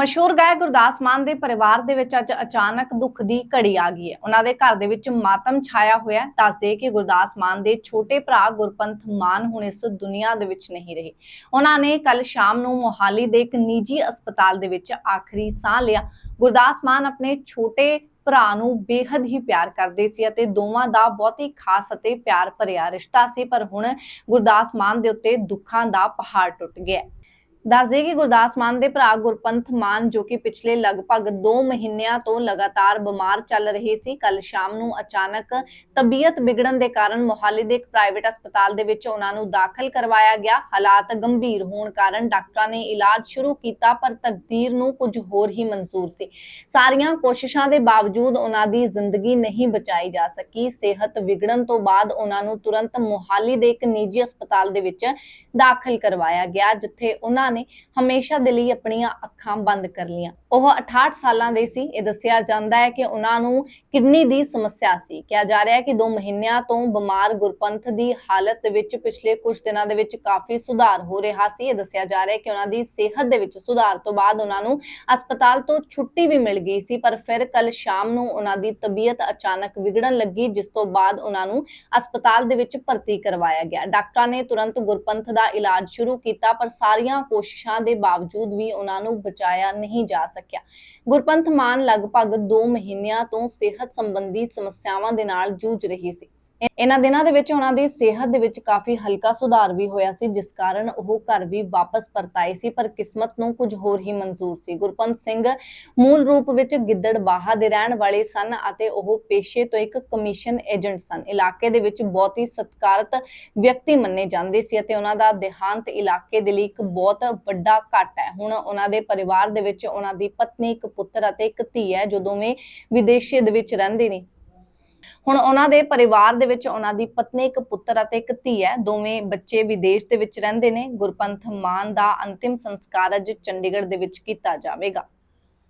ਮਸ਼ਹੂਰ ਗਾਇਕ ਗੁਰਦਾਸ ਮਾਨ ਦੇ ਪਰਿਵਾਰ ਦੇ ਵਿੱਚ ਅੱਜ ਅਚਾਨਕ ਦੁੱਖ ਦੀ ਘੜੀ ਆ ਗਈ ਹੈ। ਉਹਨਾਂ ਦੇ ਘਰ ਦੇ ਵਿੱਚ ਮਾਤਮ ਛਾਇਆ ਹੋਇਆ ਦੱਸਦੇ ਕਿ ਗੁਰਦਾਸ ਮਾਨ ਦੇ ਛੋਟੇ ਭਰਾ ਗੁਰਪੰਥ ਮਾਨ ਹੁਣ ਇਸ ਦੁਨੀਆ ਦੇ ਵਿੱਚ ਨਹੀਂ ਰਹੇ। ਉਹਨਾਂ ਨੇ ਕੱਲ ਸ਼ਾਮ ਨੂੰ ਮੋਹਾਲੀ ਦੇ ਇੱਕ ਨਿੱਜੀ ਹਸਪਤਾਲ ਦੇ ਵਿੱਚ ਆਖਰੀ ਸਾਹ ਲਿਆ। ਗੁਰਦਾਸ ਮਾਨ ਆਪਣੇ ਛੋਟੇ ਭਰਾ ਨੂੰ ਬੇਹੱਦ ਹੀ ਪਿਆਰ ਕਰਦੇ ਸੀ ਅਤੇ ਦੋਵਾਂ ਦਾ ਬਹੁਤ ਹੀ ਖਾਸ ਅਤੇ ਪਿਆਰ ਭਰਿਆ ਰਿਸ਼ਤਾ ਸੀ, ਪਰ ਹੁਣ ਗੁਰਦਾਸ ਮਾਨ ਦੇ ਉੱਤੇ ਦੁੱਖਾਂ ਦਾ ਪਹਾੜ ਟੁੱਟ ਗਿਆ ਹੈ। ਦੱਸਦੇ ਕਿ ਗੁਰਦਾਸ ਮਾਨ ਦੇ ਭਰਾ ਗੁਰਪੰਥ ਮਾਨ ਜੋ ਕਿ ਪਿਛਲੇ ਲਗਭਗ 2 ਮਹੀਨਿਆਂ ਤੋਂ ਲਗਾਤਾਰ ਬਿਮਾਰ ਚੱਲ ਰਹੇ ਸੀ ਕੱਲ ਸ਼ਾਮ ਨੂੰ ਅਚਾਨਕ ਤਬੀਅਤ ਵਿਗੜਨ ਦੇ ਕਾਰਨ ਮੋਹਾਲੀ ਦੇ ਇੱਕ ਪ੍ਰਾਈਵੇਟ ਹਸਪਤਾਲ ਦੇ ਵਿੱਚ ਉਹਨਾਂ ਨੂੰ ਦਾਖਲ ਕਰਵਾਇਆ ਗਿਆ ਹਾਲਾਤ ਗੰਭੀਰ ਹੋਣ ਕਾਰਨ ਡਾਕਟਰਾਂ ਨੇ ਇਲਾਜ ਸ਼ੁਰੂ ਕੀਤਾ, ਪਰ ਤਕਦੀਰ ਨੂੰ ਕੁਝ ਹੋਰ ਹੀ ਮਨਜ਼ੂਰ ਸੀ ਸਾਰੀਆਂ ਕੋਸ਼ਿਸ਼ਾਂ ਦੇ ਬਾਵਜੂਦ ਉਹਨਾਂ ਦੀ ਜ਼ਿੰਦਗੀ ਨਹੀਂ ਬਚਾਈ ਜਾ ਸਕੀ ਸਿਹਤ ਵਿਗੜਨ ਤੋਂ ਬਾਅਦ ਉਹਨਾਂ ਨੂੰ ਤੁਰੰਤ ਮੋਹਾਲੀ ਦੇ ਇੱਕ ਨਿੱਜੀ ਹਸਪਤਾਲ ਦੇ ਵਿੱਚ ਦਾਖਲ ਕਰਵਾਇਆ ਗਿਆ, ਜਿੱਥੇ ਉਹਨਾਂ ਨੇ ਹਮੇਸ਼ਾ ਦੇ ਲਈ ਆਪਣੀਆਂ ਅੱਖਾਂ ਬੰਦ ਕਰ ਲਈਆਂ। ਉਹ 68 ਸਾਲਾਂ ਦੇ ਸੀ। ਇਹ ਦੱਸਿਆ ਜਾਂਦਾ ਹੈ ਕਿ ਉਹਨਾਂ ਨੂੰ ਕਿਡਨੀ ਦੀ ਸਮੱਸਿਆ ਸੀ। ਕਿਹਾ ਜਾ ਰਿਹਾ ਹੈ ਕਿ 2 ਮਹੀਨਿਆਂ ਤੋਂ ਬਿਮਾਰ ਗੁਰਪੰਥ ਦੀ ਹਾਲਤ ਦੇ ਵਿੱਚ ਪਿਛਲੇ ਕੁਝ ਦਿਨਾਂ ਦੇ ਵਿੱਚ ਕਾਫੀ ਸੁਧਾਰ ਹੋ ਰਿਹਾ ਸੀ। ਇਹ ਦੱਸਿਆ ਜਾ ਰਿਹਾ ਹੈ ਕਿ ਉਹਨਾਂ ਦੀ ਸਿਹਤ ਦੇ ਵਿੱਚ ਸੁਧਾਰ ਤੋਂ ਬਾਅਦ ਉਹਨਾਂ ਨੂੰ ਹਸਪਤਾਲ ਤੋਂ ਛੁੱਟੀ ਵੀ ਮਿਲ ਗਈ ਸੀ, ਪਰ ਫਿਰ ਕੱਲ ਸ਼ਾਮ ਨੂੰ ਉਹਨਾਂ ਦੀ ਤਬੀਅਤ ਅਚਾਨਕ ਵਿਗੜਨ ਲੱਗੀ, ਜਿਸ ਤੋਂ ਬਾਅਦ ਉਹਨਾਂ ਨੂੰ ਹਸਪਤਾਲ ਦੇ ਵਿੱਚ ਭਰਤੀ ਕਰਵਾਇਆ ਗਿਆ। ਡਾਕਟਰਾਂ ਨੇ ਤੁਰੰਤ ਗੁਰਪੰਥ ਦਾ ਇਲਾਜ ਸ਼ੁਰੂ ਕੀਤਾ, ਪਰ ਸਾਰੀਆਂ ਕੋਸ਼ਿਸ਼ਾਂ ਦੇ ਬਾਵਜੂਦ ਵੀ ਉਹਨਾਂ ਨੂੰ ਬਚਾਇਆ ਨਹੀਂ ਜਾ ਸਕਿਆ। ਗੁਰਪੰਥ ਮਾਨ ਲਗਭਗ 2 ਮਹੀਨਿਆਂ ਤੋਂ ਸਿਹਤ ਸੰਬੰਧੀ ਸਮੱਸਿਆਵਾਂ ਦੇ ਨਾਲ ਜੂਝ ਰਹੀ ਸੀ। ਇਹਨਾਂ ਦਿਨਾਂ ਦੇ ਵਿੱਚ ਉਹਨਾਂ ਦੀ ਸਿਹਤ ਦੇ ਵਿੱਚ ਕਾਫੀ ਹਲਕਾ ਸੁਧਾਰ ਵੀ ਹੋਇਆ ਸੀ, ਜਿਸ ਕਾਰਨ ਉਹ ਘਰ ਵੀ ਵਾਪਸ ਪਰਤਾਏ ਸੀ, ਪਰ ਕਿਸਮਤ ਨੂੰ ਕੁਝ ਹੋਰ ਹੀ ਮਨਜ਼ੂਰ ਸੀ। ਗੁਰਪੰਥ ਸਿੰਘ ਮੂਲ ਰੂਪ ਵਿੱਚ ਗਿੱਦੜਬਾਹਾ ਦੇ ਰਹਿਣ ਵਾਲੇ ਸਨ ਅਤੇ ਉਹ ਪੇਸ਼ੇ ਤੋਂ ਇੱਕ ਕਮਿਸ਼ਨ ਏਜੰਟ ਸਨ। ਇਲਾਕੇ ਦੇ ਵਿੱਚ ਬਹੁਤ ਹੀ ਸਤਿਕਾਰਤ ਵਿਅਕਤੀ ਮੰਨੇ ਜਾਂਦੇ ਸੀ ਅਤੇ ਉਹਨਾਂ ਦਾ ਦੇਹਾਂਤ ਇਲਾਕੇ ਦੇ ਲਈ ਇੱਕ ਬਹੁਤ ਵੱਡਾ ਘਟ ਹੈ। ਹੁਣ ਉਹਨਾਂ ਦੇ ਪਰਿਵਾਰ ਦੇ ਵਿੱਚ ਉਹਨਾਂ ਦੀ ਪਤਨੀ, ਇੱਕ ਪੁੱਤਰ ਅਤੇ ਇੱਕ ਧੀ ਹੈ, ਜੋ ਦੋਵੇਂ ਵਿਦੇਸ਼ ਦੇ ਵਿੱਚ ਰਹਿੰਦੇ ਨੇ। ਹੁਣ ਉਹਨਾਂ ਦੇ ਪਰਿਵਾਰ ਦੇ ਵਿੱਚ ਉਹਨਾਂ ਦੀ ਪਤਨੀ, ਇੱਕ ਪੁੱਤਰ ਅਤੇ ਇੱਕ ਧੀ ਹੈ। ਦੋਵੇਂ ਬੱਚੇ ਵਿਦੇਸ਼ ਦੇ ਵਿੱਚ ਰਹਿੰਦੇ ਨੇ। ਗੁਰਪੰਥ ਮਾਨ ਦਾ ਅੰਤਿਮ ਸੰਸਕਾਰ ਅੱਜ ਚੰਡੀਗੜ੍ਹ ਦੇ ਵਿੱਚ ਕੀਤਾ ਜਾਵੇਗਾ।